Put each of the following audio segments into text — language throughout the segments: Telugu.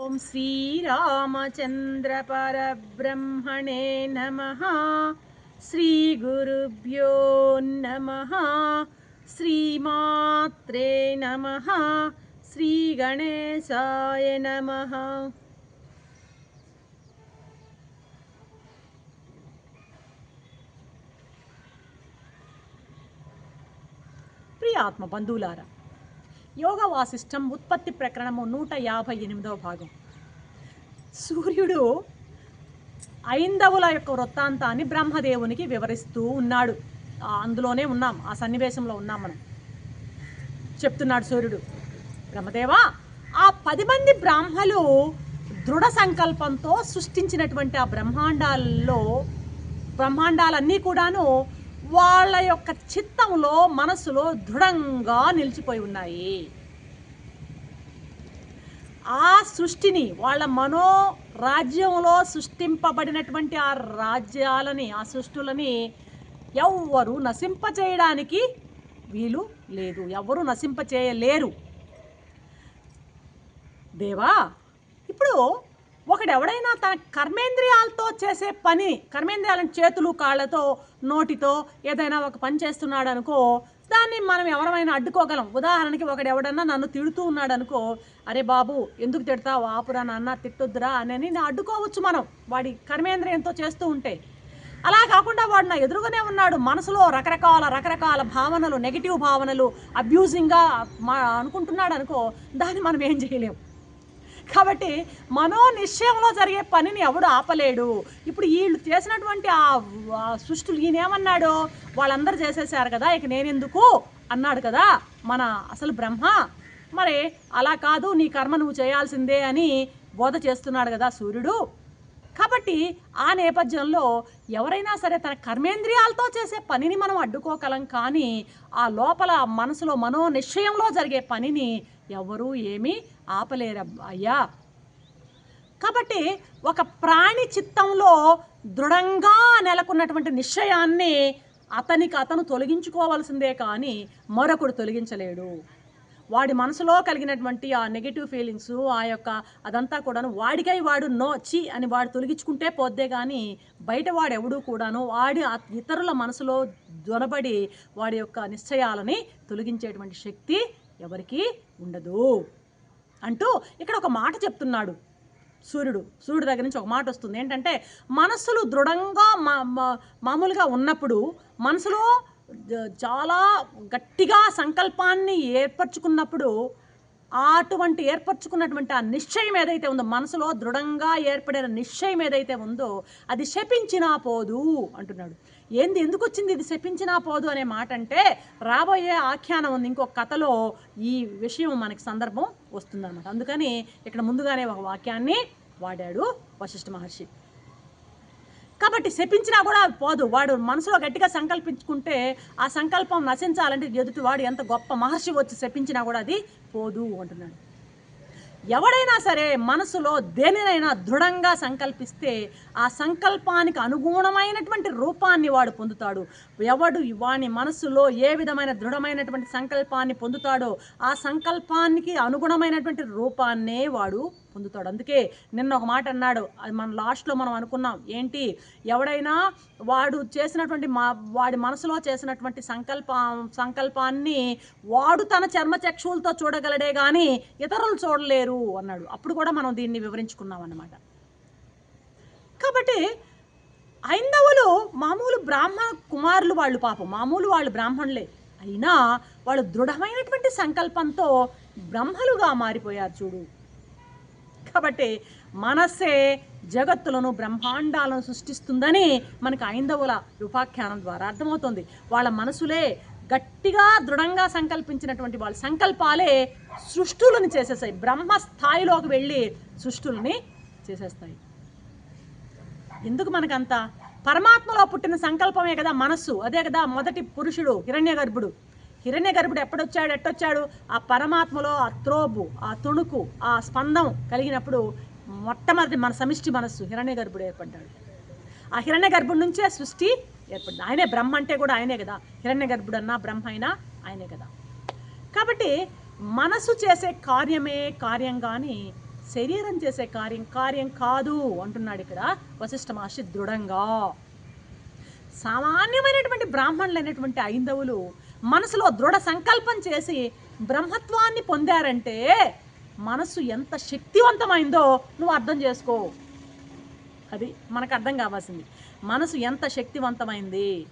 ॐ श्रीरामचन्द्रपरब्रह्मणे नमः श्रीगुरुभ्यो नमः श्रीमात्रे नमः श्रीगणेशाय नमः ప్రియ ఆత్మ బంధువులారా యోగ వాసిష్టం ఉత్పత్తి ప్రకరణము నూట యాభై ఎనిమిదవ భాగం. సూర్యుడు ఐందవుల యొక్క వృత్తాంతాన్ని బ్రహ్మదేవునికి వివరిస్తూ ఉన్నాడు. అందులోనే ఉన్నాం ఆ సన్నివేశంలో ఉన్నాం మనం. చెప్తున్నాడు సూర్యుడు బ్రహ్మదేవా ఆ పది మంది బ్రాహ్మలు దృఢ సంకల్పంతో సృష్టించినటువంటి ఆ బ్రహ్మాండాల్లో బ్రహ్మాండాలన్నీ కూడాను వాళ్ళ యొక్క చిత్తంలో మనసులో దృఢంగా నిలిచిపోయి ఉన్నాయి. ఆ సృష్టిని వాళ్ళ మనో రాజ్యంలో సృష్టింపబడినటువంటి ఆ రాజ్యాలని ఆ సృష్టులని ఎవ్వరు నశింపచేయడానికి వీలు లేదు. ఎవరు నశింపచేయలేరు దేవా ఇప్పుడు ఒకడెవడైనా తన కర్మేంద్రియాలతో చేసే పని కర్మేంద్రియాలను చేతులు కాళ్ళతో నోటితో ఏదైనా ఒక పని చేస్తున్నాడు అనుకో దాన్ని మనం ఎవరైనా అడ్డుకోగలం. ఉదాహరణకి ఒకడెవడన్నా నన్ను తిడుతూ ఉన్నాడు అనుకో అరే బాబు ఎందుకు తిడతావు? ఆపురా నాన్న తిట్టొద్దురా అని నేను అడ్డుకోవచ్చు మనం వాడి కర్మేంద్రియంతో చేస్తూ ఉంటే. అలా కాకుండా వాడు నా ఎదురుగానే ఉన్నాడు. మనసులో రకరకాల రకరకాల భావనలు నెగిటివ్ భావనలు అబ్యూజింగ్గా మా అనుకుంటున్నాడు అనుకో దాన్ని మనం ఏం చేయలేం. కాబట్టి మనో నిశ్చయంలో జరిగే పనిని ఎవడు ఆపలేడు. ఇప్పుడు వీళ్ళు చేసినటువంటి ఆ సృష్టిలు ఈయనేమన్నాడు? వాళ్ళందరూ చేసేసారు కదా ఇక నేనెందుకు? అన్నాడు కదా మన అసలు బ్రహ్మ. మరి అలా కాదు నీ కర్మ నువ్వు చేయాల్సిందే అని బోధ చేస్తున్నాడు కదా సూర్యుడు. కాబట్టి ఆ నేపథ్యంలో ఎవరైనా సరే తన కర్మేంద్రియాలతో చేసే పనిని మనం అడ్డుకోగలం కానీ ఆ లోపల మనసులో మనో నిశ్చయంలో జరిగే పనిని ఎవరూ ఏమీ ఆపలేరయ్యా కాబట్టి ఒక ప్రాణి చిత్తంలో దృఢంగా నెలకొన్నటువంటి నిశ్చయాన్ని అతనికి అతను తొలగించుకోవాల్సిందే కానీ మరొకడు తొలగించలేడు. వాడి మనసులో కలిగినటువంటి ఆ నెగిటివ్ ఫీలింగ్స్ ఆ యొక్క అదంతా కూడాను వాడికై వాడు నో చి అని వాడు తొలగించుకుంటే పోద్దే కానీ బయట వాడు ఎవడూ కూడాను వాడి ఇతరుల మనసులో దొరబడి వాడి యొక్క నిశ్చయాలని తొలగించేటువంటి శక్తి ఎవరికీ ఉండదు. అంటూ ఇక్కడ ఒక మాట చెప్తున్నాడు సూర్యుడు. సూర్యుడి దగ్గర నుంచి ఒక మాట వస్తుంది. ఏంటంటే మనసులు దృఢంగా మా మామూలుగా ఉన్నప్పుడు మనసులో చాలా గట్టిగా సంకల్పాన్ని ఏర్పరచుకున్నప్పుడు అటువంటి ఏర్పరచుకున్నటువంటి ఆ నిశ్చయం ఏదైతే ఉందో మనసులో దృఢంగా ఏర్పడిన నిశ్చయం ఏదైతే ఉందో అది శపించినా పోదు అంటున్నాడు. ఏంది ఎందుకు వచ్చింది ఇది శపించినా పోదు అనే మాట అంటే రాబోయే ఆఖ్యానం ఉంది. ఇంకొక కథలో ఈ విషయం మనకి సందర్భం వస్తుందన్నమాట. అందుకని ఇక్కడ ముందుగానే ఒక వాక్యాన్ని వాడాడు వశిష్ఠ మహర్షి. కాబట్టి శపించినా కూడా పోదు. వాడు మనసులో గట్టిగా సంకల్పించుకుంటే ఆ సంకల్పం నశించాలంటే ఎదుటి వాడు ఎంత గొప్ప మహర్షి వచ్చి శపించినా కూడా అది పోదు అంటున్నాడు. ఎవడైనా సరే మనసులో దేనినైనా దృఢంగా సంకల్పిస్తే ఆ సంకల్పానికి అనుగుణమైనటువంటి రూపాన్ని వాడు పొందుతాడు. ఎవడు వాని మనస్సులో ఏ విధమైన దృఢమైనటువంటి సంకల్పాన్ని పొందుతాడో ఆ సంకల్పానికి అనుగుణమైనటువంటి రూపాన్నే వాడు పొందుతాడు. అందుకే నిన్న ఒక మాట అన్నాడు. అది మన లాస్ట్లో మనం అనుకున్నాం. ఏంటి? ఎవడైనా వాడు చేసినటువంటి మా వాడి మనసులో చేసినటువంటి సంకల్ప సంకల్పాన్ని వాడు తన చర్మచక్షువులతో చూడగలడే కానీ ఇతరులు చూడలేరు అన్నాడు. అప్పుడు కూడా మనం దీన్ని వివరించుకున్నాం అన్నమాట. కాబట్టి ఐందవులు మామూలు బ్రాహ్మణ కుమారులు వాళ్ళు పాపం. మామూలు వాళ్ళు బ్రాహ్మణులే. అయినా వాళ్ళు దృఢమైనటువంటి సంకల్పంతో బ్రహ్మలుగా మారిపోయారు చూడు. కాబట్టి మనస్సే జగత్తులను బ్రహ్మాండాలను సృష్టిస్తుందని మనకు ఐందవుల ఉపాఖ్యానం ద్వారా అర్థమవుతుంది. వాళ్ళ మనసులే గట్టిగా దృఢంగా సంకల్పించినటువంటి వాళ్ళ సంకల్పాలే సృష్టులను చేసేస్తాయి. బ్రహ్మ స్థాయిలోకి వెళ్ళి సృష్టుల్ని చేసేస్తాయి. ఎందుకు మనకంత? పరమాత్మలో పుట్టిన సంకల్పమే కదా మనస్సు. అదే కదా మొదటి పురుషుడు హిరణ్య గర్భుడు హిరణ్య గర్భుడు ఎప్పుడొచ్చాడు? ఎట్టొచ్చాడు? ఆ పరమాత్మలో ఆ త్రోబు ఆ తుణుకు ఆ స్పందం కలిగినప్పుడు మొట్టమొదటి మన సమిష్టి మనస్సు హిరణ్య గర్భుడు ఏర్పడ్డాడు. ఆ హిరణ్య గర్భుడి నుంచే సృష్టి ఏర్పడింది. ఆయనే బ్రహ్మ అంటే కూడా ఆయనే కదా. హిరణ్య గర్భుడు అన్నా బ్రహ్మ అయినా ఆయనే కదా. కాబట్టి మనసు చేసే కార్యమే కార్యం కానీ శరీరం చేసే కార్యం కార్యం కాదు అంటున్నాడు ఇక్కడ వశిష్ఠ మహర్షి దృఢంగా. సామాన్యమైనటువంటి బ్రాహ్మణులు అనేటువంటి ఐందవులు మనసులో దృఢ సంకల్పం చేసి బ్రహ్మత్వాన్ని పొందారంటే మనసు ఎంత శక్తివంతమైందో నువ్వు అర్థం చేసుకో. అది మనకు అర్థం కావాల్సింది. మనసు ఎంత శక్తివంతమైంది?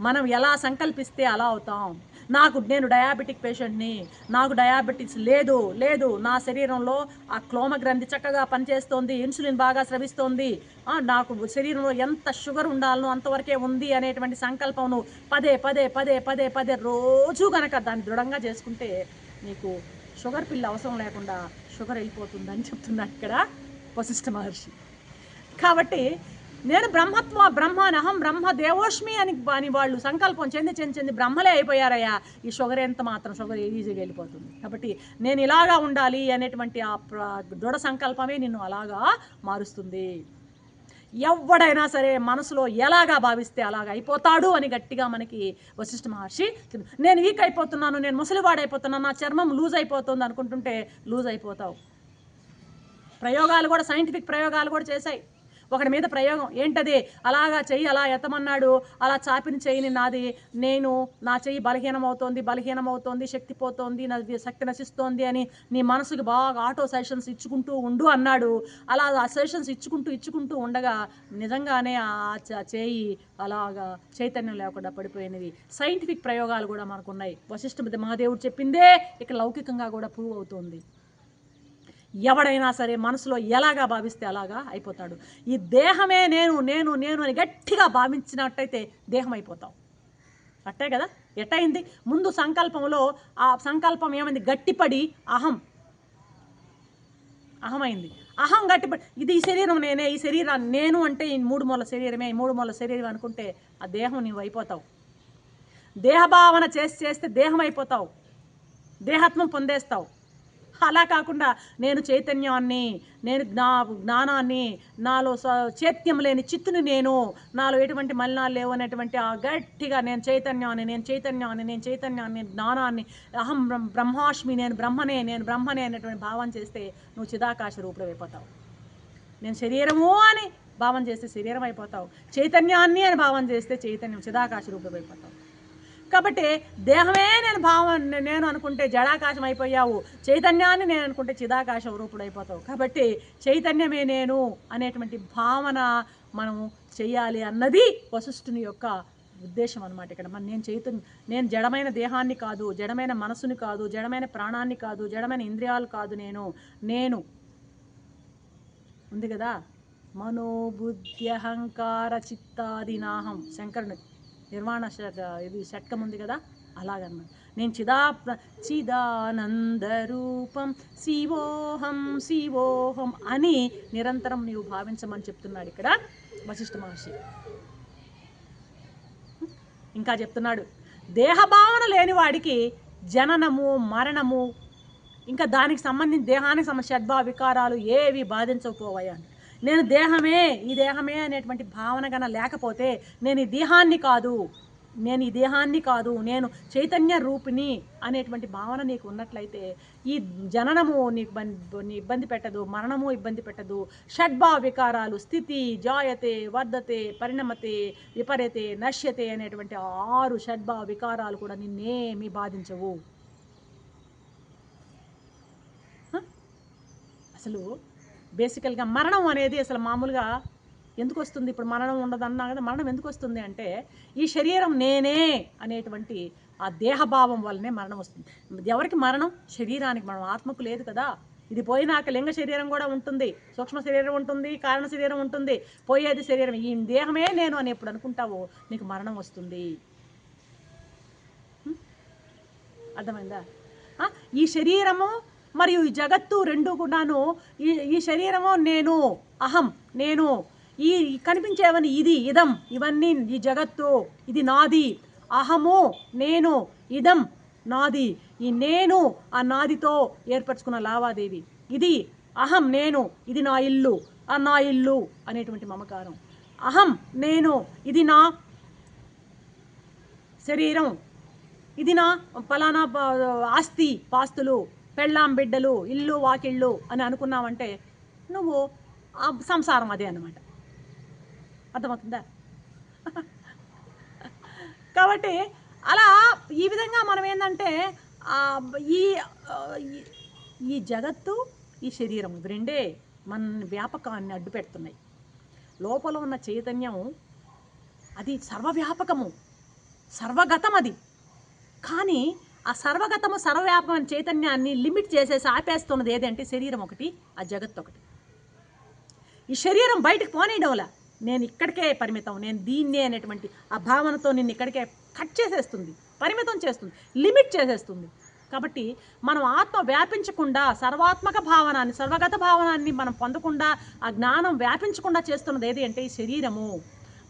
మనం ఎలా సంకల్పిస్తే అలా అవుతాం? నాకు నేను డయాబెటిక్ పేషెంట్ని నాకు డయాబెటిక్స్ లేదు లేదు నా శరీరంలో ఆ క్లోమ గ్రంథి చక్కగా పనిచేస్తోంది ఇన్సులిన్ బాగా స్రవిస్తోంది. నాకు శరీరంలో ఎంత షుగర్ ఉండాలనో అంతవరకే ఉంది అనేటువంటి సంకల్పం నువ్వు పదే పదే పదే పదే పదే రోజు కనుక దాన్ని దృఢంగా చేసుకుంటే నీకు షుగర్ పిల్ల అవసరం లేకుండా షుగర్ వెళ్ళిపోతుందని చెప్తున్నాడు ఇక్కడ వశిష్ఠ మహర్షి. కాబట్టి నేను బ్రహ్మత్వ బ్రహ్మాని అహం బ్రహ్మ దేవోష్మి అని అని వాళ్ళు సంకల్పం చెంది చెంది చెంది బ్రహ్మలే అయిపోయారయ్యా. ఈ షుగర్ ఎంత మాత్రం షుగర్ ఈజీగా వెళ్ళిపోతుంది. కాబట్టి నేను ఇలాగా ఉండాలి అనేటువంటి ఆ ప్ర- దృఢ సంకల్పమే నిన్ను అలాగా మారుస్తుంది. ఎవడైనా సరే మనసులో ఎలాగా భావిస్తే అలాగా అయిపోతాడు అని గట్టిగా మనకి వశిష్ఠ మహర్షి నేను వీక్ అయిపోతున్నాను నేను ముసలివాడైపోతున్నాను నా చర్మం లూజ్ అయిపోతుంది అనుకుంటుంటే లూజ్ అయిపోతావు. ప్రయోగాలు కూడా సైంటిఫిక్ ప్రయోగాలు కూడా చేశాయి. ఒకటి మీద ప్రయోగం ఏంటది? అలాగా చెయ్యి అలా ఎత్తమన్నాడు. అలా చాపిన చెయ్యిని నాది నేను నా చెయ్యి బలహీనం అవుతోంది బలహీనం అవుతోంది శక్తి పోతోంది నా శక్తి నశిస్తోంది అని నీ మనసుకి బాగా ఆటో సెషన్స్ ఇచ్చుకుంటూ ఉండు అన్నాడు. అలా ఆ సెషన్స్ ఇచ్చుకుంటూ ఇచ్చుకుంటూ ఉండగా నిజంగానే ఆ చేయి అలాగా చైతన్యం లేకుండా పడిపోయినవి. సైంటిఫిక్ ప్రయోగాలు కూడా మనకు ఉన్నాయి వశిష్ఠ మహాదేవుడు చెప్పిందే ఇక్కడ లౌకికంగా కూడా ప్రూవ్ అవుతోంది. ఎవడైనా సరే మనసులో ఎలాగా భావిస్తే అలాగా అయిపోతాడు. ఈ దేహమే నేను నేను నేను అని గట్టిగా భావించినట్టయితే దేహం అయిపోతాం. అట్టే కదా? ఎట్టయింది? ముందు సంకల్పంలో ఆ సంకల్పం ఏమైంది? గట్టిపడి అహం. అహమైంది. అహం గట్టిపడి ఇది ఈ శరీరం నేనే ఈ శరీరాన్ని నేను అంటే ఈ మూడు మూల శరీరమే ఈ మూడు మూల శరీరం అనుకుంటే ఆ దేహం నీవు అయిపోతావు. దేహభావన చేసి చేస్తే దేహం అయిపోతావు. దేహత్వం పొందేస్తావు. అలా కాకుండా నేను చైతన్యాన్ని నేను జ్ఞా జ్ఞానాన్ని నాలో స- చైత్యం లేని చిత్తుని నేను నాలో ఎటువంటి మలినాలు లేవు అనేటువంటి ఆ గట్టిగా నేను చైతన్యాన్ని నేను చైతన్యాన్ని నేను చైతన్యాన్ని జ్ఞానాన్ని అహం బ్రహ్మాష్మి నేను బ్రహ్మనే నేను బ్రహ్మనే అనేటువంటి భావం చేస్తే నువ్వు చిదాకాశ రూపుడు అయిపోతావు. నేను శరీరము అని భావం చేస్తే శరీరం అయిపోతావు. చైతన్యాన్ని అని భావం చేస్తే చైతన్యం చిదాకాశ రూపుడు అయిపోతావు. కాబట్టి దేహమే నేను భావం నేను అనుకుంటే జడాకాశం అయిపోయావు. చైతన్యాన్ని నేను అనుకుంటే చిదాకాశం రూపుడైపోతావు. కాబట్టి చైతన్యమే నేను అనేటువంటి భావన మనం చేయాలి అన్నది వశిష్ఠుని యొక్క ఉద్దేశం అనమాట ఇక్కడ. మన నేను చైతన్య నేను జడమైన దేహాన్ని కాదు జడమైన మనసుని కాదు జడమైన ప్రాణాన్ని కాదు జడమైన ఇంద్రియాలు కాదు నేను. నేను. ఉంది కదా? మనోబుద్ధి అహంకార చిత్తాది నాహం శంకరుని నిర్వాణ ఇది షట్కం ఉంది కదా? అలాగన్నమాట నేను చిదా చిదానంద రూపం శివోహం శివోహం అని నిరంతరం నీవు భావించమని చెప్తున్నాడు ఇక్కడ వశిష్ఠ మహర్షి. ఇంకా చెప్తున్నాడు దేహభావన లేని వాడికి జననము మరణము ఇంకా దానికి సంబంధించి దేహానికి సంబంధించి షడ్భావ వికారాలు ఏవి బాధించకపోవయ్యా? నేను దేహమే ఈ దేహమే అనేటువంటి భావన గన లేకపోతే నేను ఈ దేహాన్ని కాదు. నేను ఈ దేహాన్ని కాదు. నేను చైతన్య రూపిణి అనేటువంటి భావన నీకు ఉన్నట్లయితే ఈ జననము నీకు ఇబ్బంది నీ ఇబ్బంది పెట్టదు మరణము ఇబ్బంది పెట్టదు. షడ్భావ వికారాలు స్థితి జాయతే వర్ధతే పరిణమతే విపరీతే నశ్యతే అనేటువంటి ఆరు షడ్భావ వికారాలు కూడా నిన్నేమీ బాధించవు. అసలు బేసికల్గా మరణం అనేది అసలు మామూలుగా ఎందుకు వస్తుంది? ఇప్పుడు మరణం ఉండదన్నా కదా మరణం ఎందుకు వస్తుంది అంటే ఈ శరీరం నేనే అనేటువంటి ఆ దేహభావం వల్లనే మరణం వస్తుంది. ఎవరికి మరణం? శరీరానికి మరణం. ఆత్మకు లేదు కదా. ఇది పోయినాక లింగ శరీరం కూడా ఉంటుంది సూక్ష్మ శరీరం ఉంటుంది కారణ శరీరం ఉంటుంది పోయేది శరీరం. ఈ దేహమే నేను అని ఎప్పుడు అనుకుంటావో నీకు మరణం వస్తుంది. అర్థమైందా? ఈ శరీరము మరియు ఈ జగత్తు రెండు కూడాను ఈ ఈ శరీరము నేను అహం నేను ఈ కనిపించేవని ఇది ఇదం ఇవన్నీ ఈ జగత్తు ఇది నాది అహము నేను ఇదం నాది ఈ నేను ఆ నాదితో ఏర్పరచుకున్న లావాదేవి. ఇది అహం నేను ఇది నా ఇల్లు ఆ నా ఇల్లు అనేటువంటి మమకారం. అహం నేను ఇది నా శరీరం ఇది నా ఫలానా ఆస్తి పాస్తులు పెళ్ళాం బిడ్డలు ఇల్లు వాకిళ్ళు అని అనుకున్నావంటే నువ్వు ఆ సంసారం అదే అనమాట అర్థమవుతుందా? కాబట్టి అలా ఈ విధంగా మనం ఏంటంటే ఈ ఈ- జగత్తు ఈ శరీరం రెండే మన వ్యాపకాన్ని అడ్డు పెడుతున్నాయి. లోపల ఉన్న చైతన్యం అది సర్వవ్యాపకము సర్వగతం అది కానీ ఆ సర్వగతము సర్వవ్యాపకమైన చైతన్యాన్ని లిమిట్ చేసేసి ఆపేస్తున్నది ఏదంటే శరీరం ఒకటి ఆ జగత్తు ఒకటి. ఈ శరీరం బయటకు పోనేయడంలా నేను ఇక్కడికే పరిమితం నేను దీన్నే అనేటువంటి ఆ భావనతో నిన్ను ఇక్కడికే కట్ చేసేస్తుంది పరిమితం చేస్తుంది లిమిట్ చేసేస్తుంది. కాబట్టి మనం ఆత్మ వ్యాపించకుండా సర్వాత్మక భావనాన్ని సర్వగత భావనాన్ని మనం పొందకుండా ఆ జ్ఞానం వ్యాపించకుండా చేస్తున్నది ఏది అంటే ఈ శరీరము.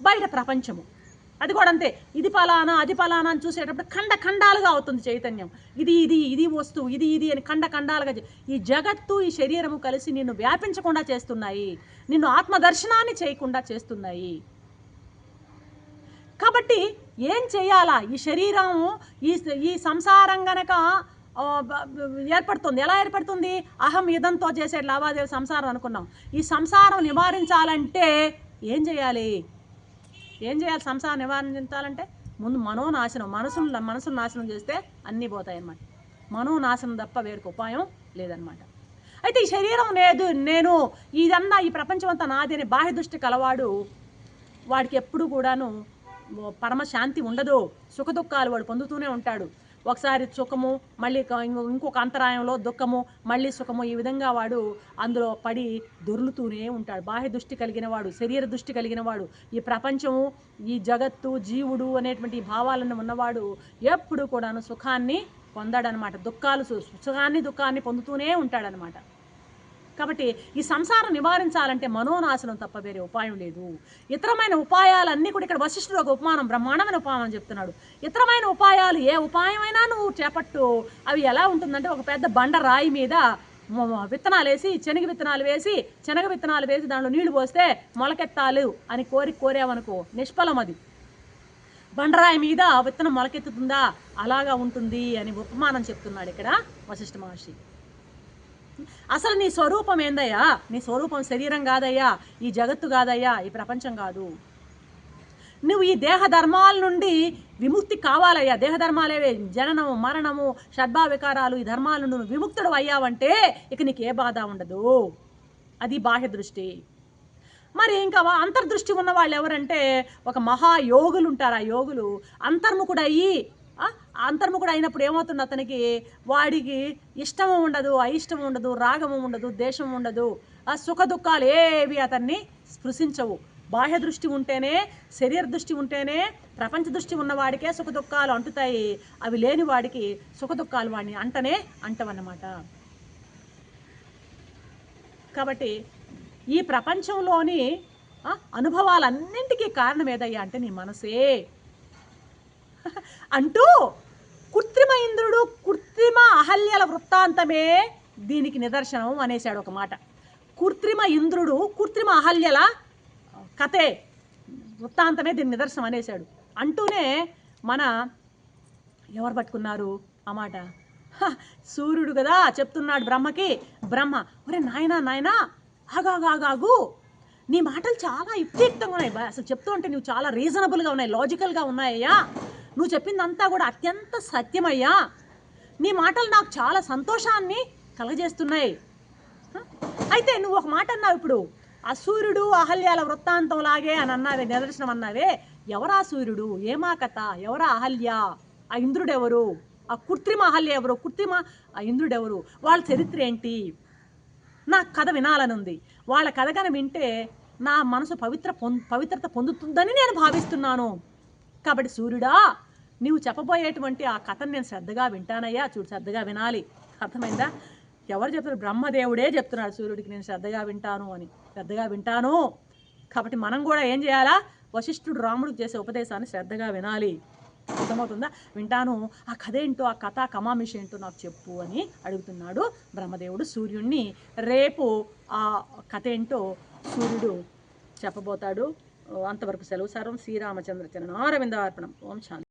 బయట ప్రపంచము. అది కూడా అంతే. ఇది ఫలానా అది ఫలానా అని చూసేటప్పుడు ఖండ ఖండాలుగా అవుతుంది చైతన్యం. ఇది ఇది ఇది వస్తువు ఇది ఇది అని ఖండ ఖండాలుగా ఈ జగత్తు ఈ శరీరము కలిసి నిన్ను వ్యాపించకుండా చేస్తున్నాయి. నిన్ను ఆత్మదర్శనాన్ని చేయకుండా చేస్తున్నాయి. కాబట్టి ఏం చేయాలా? ఈ శరీరం ఈ ఈ సంసారం గనక ఏర్పడుతుంది. ఎలా ఏర్పడుతుంది? అహం ఇదంతో చేసే లావాదేవీ సంసారం అనుకున్నాం. ఈ సంసారం నివారించాలంటే ఏం చేయాలి? ఏం చేయాలి? సంసారం నివారించాలంటే ముందు మనోనాశనం మనసును మనసును నాశనం చేస్తే అన్నీ పోతాయి అన్నమాట. మనోనాశనం తప్ప వేరొక ఉపాయం లేదనమాట అయితే ఈ శరీరం లేదు నేను ఇదంతా ఈ ప్రపంచం అంతా నాది అనే బాహ్య దృష్టి కలవాడు వాడికి ఎప్పుడు కూడాను పరమశాంతి ఉండదు సుఖదుఖాలు వాడు పొందుతూనే ఉంటాడు. ఒకసారి సుఖము మళ్ళీ ఇంకో- ఇంకొక అంతరాయంలో దుఃఖము మళ్ళీ సుఖము ఈ విధంగా వాడు అందులో పడి దొర్లుతూనే ఉంటాడు. బాహ్య దృష్టి కలిగిన వాడు శరీర దృష్టి కలిగిన వాడు ఈ ప్రపంచము ఈ జగత్తు జీవుడు అనేటువంటి భావాలను ఉన్నవాడు ఎప్పుడు కూడాను సుఖాన్ని పొందాడనమాట. దుఃఖాలు సుఖాన్ని దుఃఖాన్ని పొందుతూనే ఉంటాడనమాట. కాబట్టి ఈ సంసారం నివారించాలంటే మనోనాశనం తప్ప వేరే ఉపాయం లేదు. ఇతరమైన ఉపాయాలన్నీ కూడా ఇక్కడ వశిష్ఠుడు ఒక ఉపమానం బ్రహ్మాండమైన ఉపమానం చెప్తున్నాడు. ఇతరమైన ఉపాయాలు ఏ ఉపాయమైనా నువ్వు చేపట్టు. అవి ఎలా ఉంటుందంటే ఒక పెద్ద బండ రాయి మీద విత్తనాలు వేసి శనగ విత్తనాలు వేసి శనగ విత్తనాలు వేసి దాంట్లో నీళ్ళు పోస్తే మొలకెత్తాలు అని కోరి కోరావనుకో నిష్ఫలం అది. బండరాయి మీద విత్తనం మొలకెత్తుతుందా? అలాగా ఉంటుంది అని ఉపమానం చెప్తున్నాడు ఇక్కడ వశిష్ఠ మహర్షి. అసలు నీ స్వరూపం ఏందయ్యా? నీ స్వరూపం శరీరం కాదయ్యా ఈ జగత్తు కాదయ్యా ఈ ప్రపంచం కాదు. నువ్వు ఈ దేహ ధర్మాల నుండి విముక్తి కావాలయ్యా. దేహ ధర్మాలేవే జననము మరణము షడ్భావికారాలు ఈ ధర్మాల నుండి నువ్వు విముక్తుడు అయ్యావంటే ఇక నీకు ఏ బాధ ఉండదు. అది బాహ్య దృష్టి. మరి ఇంకా అంతర్దృష్టి ఉన్న వాళ్ళు ఎవరంటే ఒక మహాయోగులు ఉంటారు. ఆ యోగులు అంతర్ముఖుడయ్యి అంతర్ముఖుడు అయినప్పుడు ఏమవుతుంది అతనికి? వాడికి ఇష్టము ఉండదు అయిష్టము ఉండదు రాగము ఉండదు దేశం ఉండదు. ఆ సుఖ దుఃఖాలు ఏవి అతన్ని స్పృశించవు. బాహ్య దృష్టి ఉంటేనే శరీర దృష్టి ఉంటేనే ప్రపంచ దృష్టి ఉన్నవాడికే సుఖ దుఃఖాలు అంటుతాయి. అవి లేని వాడికి సుఖ దుఃఖాలు వాడిని అంటనే అంటవన్నమాట. కాబట్టి ఈ ప్రపంచంలోని అనుభవాలన్నింటికీ కారణం ఏదయ్యా అంటే నీ మనసే. అంటూ కృత్రిమ ఇంద్రుడు కృత్రిమ అహల్యల వృత్తాంతమే దీనికి నిదర్శనం అనేశాడు ఒక మాట. కృత్రిమ ఇంద్రుడు కృత్రిమ అహల్యల కథే వృత్తాంతమే దీని నిదర్శనం అనేశాడు. అంటూనే మన ఎవరు పట్టుకున్నారు ఆ మాట? హ, సూర్యుడు కదా చెప్తున్నాడు బ్రహ్మకి. బ్రహ్మ ఒరే నాయనా నాయనా ఆగాగాగాగు నీ మాటలు చాలా యుక్తియుక్తంగా ఉన్నాయి. అసలు చెప్తూ ఉంటే నువ్వు చాలా రీజనబుల్గా ఉన్నాయి లాజికల్గా ఉన్నాయ్యా. నువ్వు చెప్పిందంతా కూడా అత్యంత సత్యమయ్యా. నీ మాటలు నాకు చాలా సంతోషాన్ని కలగజేస్తున్నాయి. అయితే నువ్వు ఒక మాట అన్నావు ఇప్పుడు. ఆ సూర్యుడు అహల్యాల వృత్తాంతం లాగే అని అన్నావే నిదర్శనం అన్నావే. ఎవరా సూర్యుడు ఏమా కథ? ఎవరా అహల్య? ఆ ఇంద్రుడెవరు? ఆ కృత్రిమ అహల్య ఎవరు? కృత్రిమ ఆ ఇంద్రుడెవరు? వాళ్ళ చరిత్ర ఏంటి? నా కథ వినాలని ఉంది వాళ్ళ కథ కనుక వింటే నా మనసు పవిత్ర పొం పవిత్రత పొందుతుందని నేను భావిస్తున్నాను. కాబట్టి సూర్యుడా నీవు చెప్పబోయేటువంటి ఆ కథను నేను శ్రద్ధగా వింటానయ్యా. చూడు శ్రద్ధగా వినాలి. అర్థమైందా? ఎవరు చెప్తారు బ్రహ్మదేవుడే చెప్తున్నాడు సూర్యుడికి నేను శ్రద్ధగా వింటాను అని. శ్రద్ధగా వింటాను. కాబట్టి మనం కూడా ఏం చేయాలా? వశిష్ఠుడు రాముడికి చేసే ఉపదేశాన్ని శ్రద్ధగా వినాలి. అర్థమవుతుందా? వింటాను. ఆ కథ ఏంటో ఆ కథ కమామిష ఏంటో నాకు చెప్పు అని అడుగుతున్నాడు బ్రహ్మదేవుడు సూర్యుడిని రేపు ఆ కథ ఏంటో సూర్యుడు చెప్పబోతాడు. అంతవరకు సెలవు సారం. శ్రీరామచంద్ర చరణ అరవింద అర్పణం ఓం శాంతి.